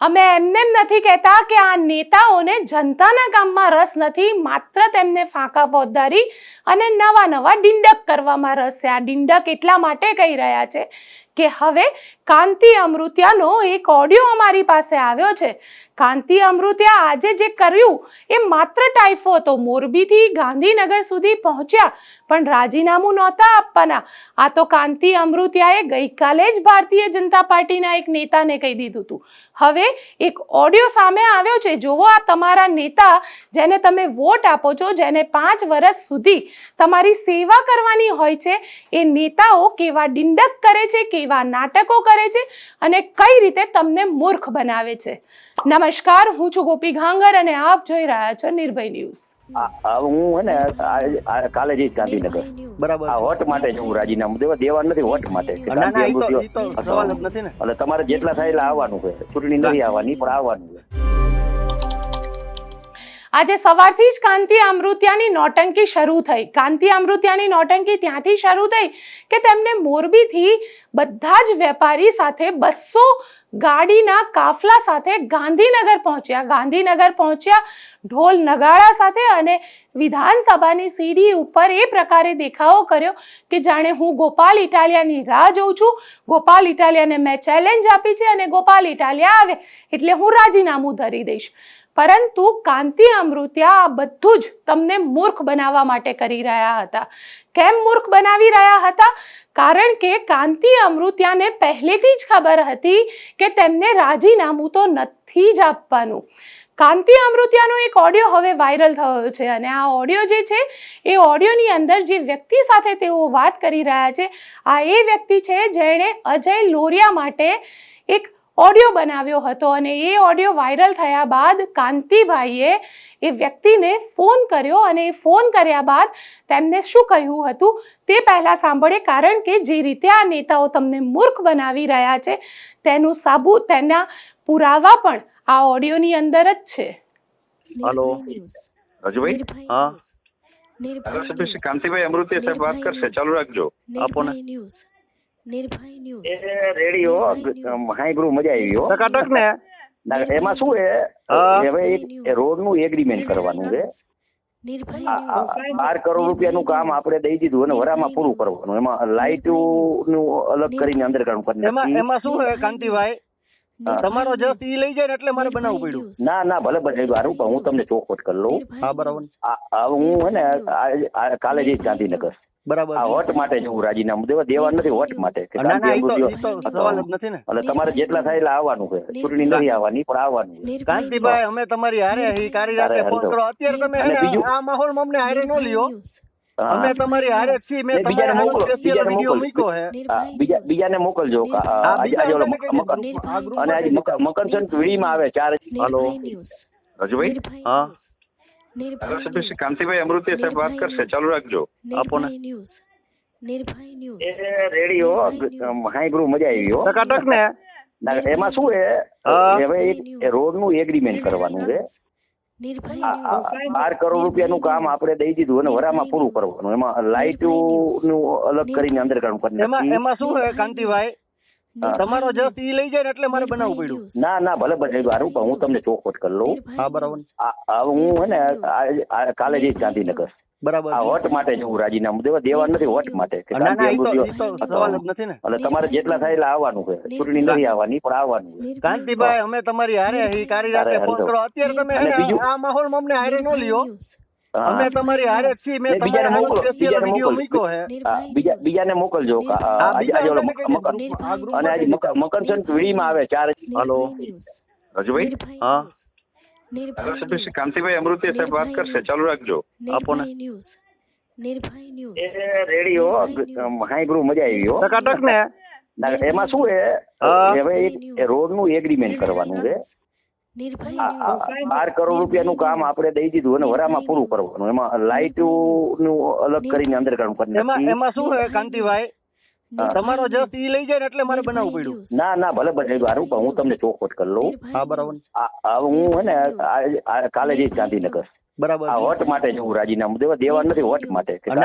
અમે એમને એમ નથી કહેતા કે આ નેતાઓને જનતાના કામમાં રસ નથી, માત્ર તેમને ફાંકા ફોજદારી અને નવા નવા ડિંડક કરવામાં રસ છે. આ ડિંડક એટલા માટે કહી રહ્યા છે કે હવે કાંતિ અમૃત્યાનો એક ઓડિયો અમારી પાસે આવ્યો છે. કાંતિ અમૃત્યા આજે જે કર્યું એ માત્ર ટાઈફો હતો. મોરબીથી ગાંધીનગર સુધી પહોંચ્યા, પણ રાજીનામું નહોતા આપવાના. આ તો કાંતિ અમૃત્યાએ ગઈકાલે જ ભારતીય જનતા પાર્ટીના એક નેતાને કહી દીધું હતું. હવે એક ઓડિયો સામે આવ્યો છે. જોવો આ તમારા નેતા જેને તમે વોટ આપો છો, જેને પાંચ વર્ષ સુધી તમારી સેવા કરવાની હોય છે, એ નેતાઓ કેવા ડિંડક કરે છે, કેવા નાટકો કરે છે અને કઈ રીતે તમને મૂર્ખ બનાવે છે. નમસ્કાર હું છું ગોપી ઘાંગર અને આપ જોઈ રહ્યા છો નિર્ભય ન્યૂઝ. હું હે ને કાલે જઈશ ગાંધીનગર. બરાબર. આ હોટ માટે જ હું રાજીનામું દેવા દેવા નથી હોટ માટે. એટલે તમારે જેટલા થાય એટલે આવવાનું છે. ચૂંટણી નથી આવવાની પણ આવવાનું છે. આજે સવારથી જ કાંતિ અમૃત્યાની નોટંકી શરૂ થઈ. કાંતિ અમૃત્યાની નોટંકી ત્યાંથી શરૂ થઈ કે તેમને મોરબીથી બધા જ વેપારી સાથે બસો ગાડીના કાફલા સાથે ગાંધીનગર પહોંચ્યા. ગાંધીનગર પહોંચ્યા, ઢોલ નગાડા સાથે અને વિધાનસભાની સીડી ઉપર એ પ્રકારે દેખાવો કર્યો કે જાણે હું ગોપાલ ઇટાલિયાની રાહ જોઉં છું. ગોપાલ ઇટાલિયાને મેં ચેલેન્જ આપી છે અને ગોપાલ ઇટાલિયા આવે એટલે હું રાજીનામું ધરી દઈશ. પરંતુ કાંતિ અમૃત્યા આ બધું જ તમને મૂર્ખ બનાવવા માટે કરી રહ્યા હતા. કેમ મૂર્ખ બનાવી રહ્યા હતા? કારણ કે કાંતિ અમૃત્યાને પહેલેથી જ ખબર હતી કે તેમને રાજીનામું તો નથી જ આપવાનું. કાંતિ અમૃત્યાનો એક ઓડિયો હવે વાયરલ થયો છે અને આ ઓડિયો જે છે, એ ઓડિયોની અંદર જે વ્યક્તિ સાથે તેઓ વાત કરી રહ્યા છે, આ એ વ્યક્તિ છે જેણે અજય લોરિયા માટે એક ઓડિયો બનાવ્યો હતો અને એ ઓડિયો વાયરલ થયા બાદ કાંતિભાઈએ એ વ્યક્તિને ફોન કર્યો અને એ ફોન કર્યા બાદ તેમને શું કહ્યું હતું? તે પહેલાં સાંભળે કારણ કે જે રીતે આ નેતાઓ તમને મૂર્ખ બનાવી રહ્યા છે તેનું સાબુત તેના પુરાવા પણ આ ઓડિયોની અંદર જ છે. હલો રાજુભાઈ? હા. કાંતિભાઈ અમૃતિયા સાહેબ વાત કરશે. ચાલુ રાખજો. આપો ને. નિર્ભય ન્યૂઝ. એ રેડિયો હાઈબ્રુ મજા આવી હો. ટકાટક ને એમાં શું છે? હવે એક રોડનું એગ્રીમેન્ટ કરવાનું છે. બાર કરોડ રૂપિયાનું કામ આપણે દઈ દીધું અને વરામાં પૂરું કરવાનું. એમાં લાઇટનું અલગ કરીને અંદર કામ કરી એમાં શું કાંતિભાઈ? તમારો જસ ઈ લઈ જાય એટલે મારે બનાવવું પડ્યું. ના ના ભલે ભલે વારું પણ હું તમને ચોખવટ કરી લઉં. હા બરાબર. હું હે ને કાલે જઈશ ગાંધીનગર. બરાબર. આ વટ માટે જવું હું રાજીનામું દેવા. દેવા નથી હોટ માટે. એટલે તમારે જેટલા થાય એટલે આવવાનું છે. ચૂંટણી નથી આવવાની પણ આવવાનું કાંતિભાઈ અમે તમારી હારે કારી રાતે ફોન કરો. અત્યારે તમે આ માહોલમાં અમને હારે ન લ્યો. અમે તમારી હારે છીએ બીજાને મોકલો, બીજાને મોકલો. બીજા બીજાને મોકલજો. આજે ઓલો મકર- અને આજે મકર- મકરસંક્રાંતિ વીડીમાં આવે ચાર હેલો. રાજુભાઈ? હા. કાંતિભાઈ અમૃતિયા સાહેબ વાત કરશે. ચાલુ રાખજો. આપો ને. ન્યૂઝ. એ રેડિયો હાઈબ્રુ મજા આવી હો. ટકાટક ને? એમાં શું છે. હવે એક રોડનું એગ્રીમેન્ટ કરવાનું છે. નિર્ભય બાર કરોડ રૂપિયાનું કામ આપણે દઈ દીધું અને વરામાં પૂરું કરવાનું. એમાં લાઇટનું અલગ કરીને અંદર કામ કરી એમાં શું છે કાંતિભાઈ? તમારો જસ ઈ લઈ જાય ને એટલે મારે બનાવવું પડ્યું. ના ના ભલે ભલે વારું પણ હું તમને ચોખવટ કરી લઉં. હા બરાબર. હું હે ને કાલે જઈશ ગાંધીનગર. બરાબર. આ વોટ માટે જ હું રાજીનામું દેવા દેવા નથી વોટ માટે. એટલે તમારે જેટલા થાય એટલે આવવાનું છે. ચૂંટણી નથી આવવાની પણ આવવાનું કાંતિભાઈ અમે તમારી હારે કારી રાતે ફોન કરો અત્યારે તમે આ માહોલમાં અમને હારે ન લ્યો. અમે તમારી હારે છીએ મેં બીજાને મોકલો, બીજાને મોકલો. મૂક્યો છે હા, બીજા બીજાને મોકલજો. કે આ- હા, આજે ઓલો મકર- દીધું. આ ગ્રુપ અને આજે મકર- વીડીમાં આવે ચાર હાલો. રાજુભાઈ? હા. કાંતિભાઈ અમૃતિયા સાહેબ વાત કરશે. ચાલુ રાખજો. આપોને. ન્યૂઝ. નિર્ભય એ ન્યૂઝ. રેડિયો હાઈબ્રુ મજા આવી હો. ટકાટક ને એમાં શું છે. હવે એક રોડનું એગ્રીમેન્ટ કરવાનું છે. બાર કરોડ રૂપિયાનું કામ આપણે દઈ દીધું અને વરામાં પૂરું કરવાનું. એમાં લાઇટનું અલગ કરીને અંદર કામ કરી એમાં શું કાંતિભાઈ? તમારો જસ ઈ લઈ જાય એટલે મારે બનાવવું પડ્યું. ના ના ભલે બને પણ હું તમને ચોખવટ કરી લઉં. હા, બરાબર. હું હે ને કાલે જઈશ ગાંધીનગર. બરાબર. આ વટ માટે જવું રાજીનામું દેવા દેવા નથી વટ માટે એટલે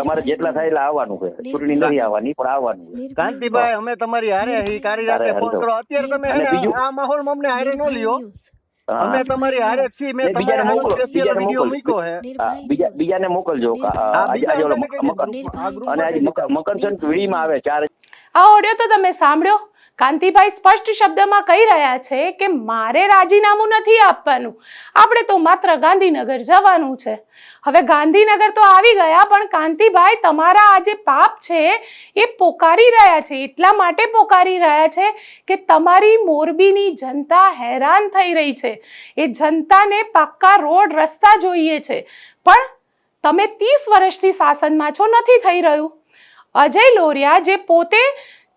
તમારે જેટલા થાય એટલે આવવાનું છે. ચૂંટણી નથી આવવાની પણ આવવાનું કાંતિભાઈ અમે તમારી હારે હી કારી રાતે ફોન કરો. અત્યારે તમે આ માહોલમાં અમને હારે ન લ્યો. અમે તમારી હારે છીએ મેં ને બીજાને મોકલો, બીજાને મોકલો. હે બીજા બીજાને મોકલજો. આજે આજે ઓલો મકર અને આજે મકર મકરસંક્રાંત વીડીમાં આવે ચાર આ ઓડિયો તો તમે સાંભળ્યો? કાંતિભાઈ સ્પષ્ટ શબ્દમાં કહી રહ્યા છે કે મારે રાજીનામું નથી આપવાનું. આપણે તો માત્ર ગાંધીનગર જવાનું છે. હવે ગાંધીનગર તો આવી ગયા, પણ કાંતિભાઈ તમારા આ જે પાપ છે એ પોકારી રહ્યા છે. એટલા માટે પોકારી રહ્યા છે કે તમારી મોરબીની જનતા હેરાન થઈ રહી છે. એ જનતાને પાક્કા રોડ રસ્તા જોઈએ છે. પણ તમે ત્રીસ વર્ષથી શાસનમાં છો, નથી થઈ રહ્યું. અજય લોરિયા જે પોતે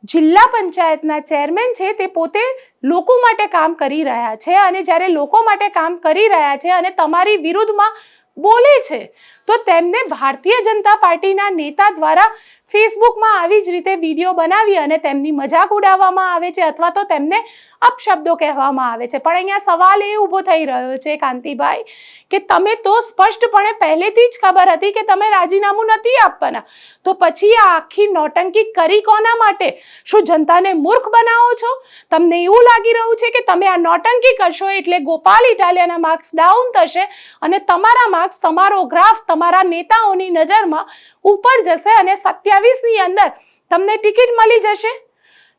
જિલ્લા પંચાયતના ચેરમેન છે તે પોતે લોકો માટે કામ કરી રહ્યા છે અને જ્યારે લોકો માટે કામ કરી રહ્યા છે અને તમારી વિરુદ્ધમાં બોલે છે, તો તેમને ભારતીય જનતા પાર્ટીના નેતા દ્વારા ફેસબુકમાં આવી જ રીતે વીડિયો બનાવી અને તેમની મજાક ઉડાવવામાં આવે છે અથવા તો તેમને અપશબ્દો કહેવામાં આવે છે. પણ અહીંયા સવાલ એ ઊભો થઈ રહ્યો છે, કાંતિભાઈ, કે તમે તો સ્પષ્ટપણે પહેલેથી જ ખબર હતી કે તમે રાજીનામું નથી આપવાના. તો પછી આ આખી નોટંકી કરી કોના માટે? શું જનતાને મૂર્ખ બનાવો છો? તમને એવું લાગી રહ્યું છે કે તમે આ નોટંકી કરશો એટલે ગોપાલ ઇટાલિયાના માર્ક્સ ડાઉન થશે અને તમારા માર્ક્સ, તમારો ગ્રાફ, તમારા નેતાઓની નજરમાં ઉપર જશે અને સત્યાવીસની અંદર તમને ટિકિટ મળી જશે.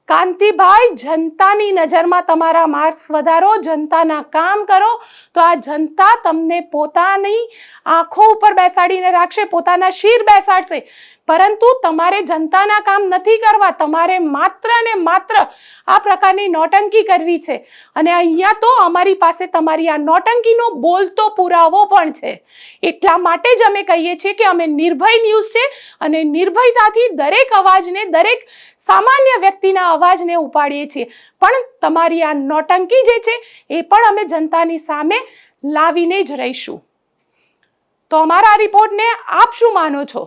કાંતિભાઈ, જનતાની નજરમાં તમારા માર્ક્સ વધારો, જનતાના કામ કરો, તો આ જનતા તમને પોતાની આંખો ઉપર બેસાડીને રાખશે, પોતાના શીર બેસાડશે. પરંતુ તમારે જનતાના કામ નથી કરવા. તમારે માત્ર ને માત્ર આ પ્રકારની નોટંકી કરવી છે. અને અહીંયા તો અમારી પાસે તમારી આ નોટંકીનો બોલતો પુરાવો પણ છે. એટલા માટે જ અમે કહીએ છીએ કે અમે નિર્ભય ન્યૂઝ છે અને નિર્ભયતાથી દરેક અવાજને, દરેક સામાન્ય વ્યક્તિના અવાજને ઉપાડીએ છીએ. પણ તમારી આ નોટંકી જે છે એ પણ અમે જનતાની સામે લાવીને જ રહીશું. તો અમારા રિપોર્ટને આપ શું માનો છો?